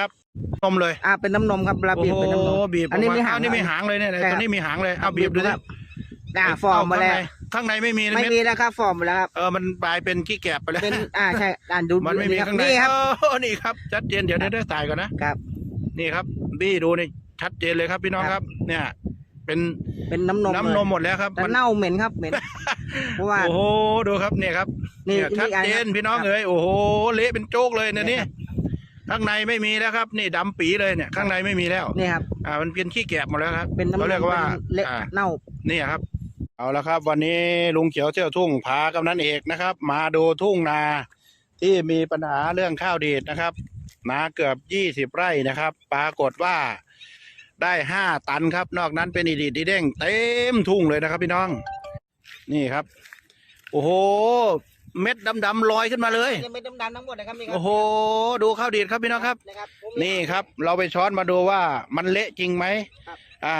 นะครับนมเลยอ่าเป็นน้ำนมครับเวลาโอ้บีบโหเป็นน้ำนมบีบอันนี้กไม่มาหางอันนี้ไม่หางเลยเนี่ยใช่ครับตัวนี้มีหางเลยเอาบีบดูคดิรับอ่าฟอร์มมาแล้วข้างในไม่มีนะไม่เม็ดมีแล้วครับฟอร์มมาแล้วครับเออมันกลายเป็นขี้แกบไปแล้วเป็นอ่าใช่อ่านดูมันไม่มีครับข้างในนี่ครับเออนี่ครับชัดเจนเดี๋ยวเดี๋ยวเดี๋ยวถ่ายก่อนนะครับ นี่ครับบี้ดูนี่ชัดเจนเลยครับพี่น้องคครัรับบเนี่ยเป็นเป็นน้ำนมน้ำนมหมดแล้วครับแต่มันเน่าเหม็นครับเหม็นเพราะว่าโอ้โหดูครับเนี่ยครับนี่เนี่ยชัดเจนนี่อันพี่น้องครับเอ๋ยโอ้โหเละเป็นโจ๊กเลยเนี่ยเนี่นี่ย ข้างในไม่มีแล้วครับ นี่ดำปีเลยเนี่ย ข้างในไม่มีแล้ว นี่ครับ อ่า มันเป็นขี้แกบหมดแล้วครับเป็นน้ำนเขามเรียกว่าเป็นเละอ่าเน่า นี่ครับ เอาละครับ วันนี้ลุงเขียวเที่ยวทุ่งพากำนันเอกนะครับ มาดูทุ่งนาที่มีปัญหาเรื่องข้าวดีดนะครับ นาเกือบยี่สิบไร่นะครับ ปรากฏว่าได้ห้าตันครับ นอกนั้นเป็นอีดีดอีเด้งเต็มทุ่งเลยนะครับพี่น้อง นี่ครับ โอ้โห เม็ดดำๆลอยขึ้นมาเลยยังไม่ดำๆทั้งหมดนะครับนี่ครัโอ้โห ดูข้าวดีดครับพี่น้องครับ นะครับผมนี่ครับ เราไปช้อนมาดูว่ามันเละจริงไหม ครับ อ่า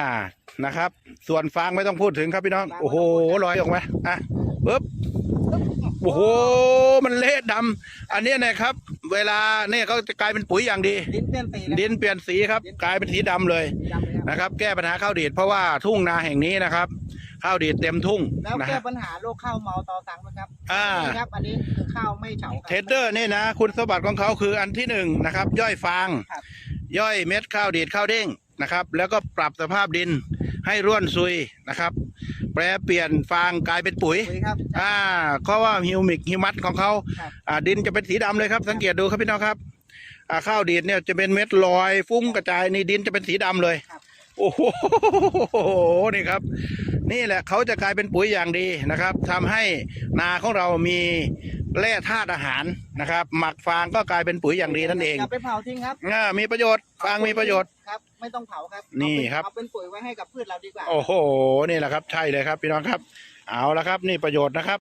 นะครับ ส่วนฟางไม่ต้องพูดถึงครับพี่น้อง ฟางโอ้โหลอยออกมา อะปึ๊บ โอ้โห มันเละดำ อันเนี้ยนะครับ เวลาเนี่ยเขาจะกลายเป็นปุ๋ยอย่างดี ดินเปลี่ยนสีนะดินเปลี่ยนสีครับ กลายเป็นสีดำเลย ดำเลยครับนะครับ แก้ปัญหาข้าวดีดเพราะว่าทุ่งนาแห่งนี้นะครับ ข้าวดีดเต็มทุ่งแล้วนะแก้ฮะ ปัญหาโรคข้าวเมาตอสังนะครับอ่า นี่ครับ อันนี้คือข้าวไม่เฉาครัเทรดเดอร์นี่นะ คุณสมบัติของเขาคืออันที่หนึ่งนะครับ ย่อยฟาง ครับ ย่อยเม็ดข้าวดีดข้าวเด้งนะครับ แล้วก็ปรับสภาพดินให้ร่วนซุยนะครับ แปรเปลี่ยนฟางกลายเป็นปุ๋ยปุ๋ยครับ อ่าเพราะว่าฮิวมิกฮิวมัสของเขาครับ อ่าดินจะเป็นสีดำเลยครับ สังเกตดูครับพี่น้องครับอ่าข้าวดีดเนี่ยจะเป็นเม็ดลอยฟุ้งกระจายนี่ดินจะเป็นสีดำเลย ครับ โอ้โหนี่ครับ นี่แหละเขาจะกลายเป็นปุ๋ยอย่างดีนะครับทำให้นาของเรามีแร่ธาตุอาหารนะครับ หมักฟางก็กลายเป็นปุ๋ยอย่างดีนั่นเองอย่าไปเผาทิ้งครับอ่ามีประโยชน์ฟางมีประโยชน์ครับ ไม่ต้องเผาครับนี่เอาเป็ครับเอาเป็นปุ๋ยไว้ให้กับพืชเราดีกว่า โอ้โหนี่แหละครับ ใช่เลยครับพี่น้องครับ เอาละครับนี่ประโยชน์นะครับ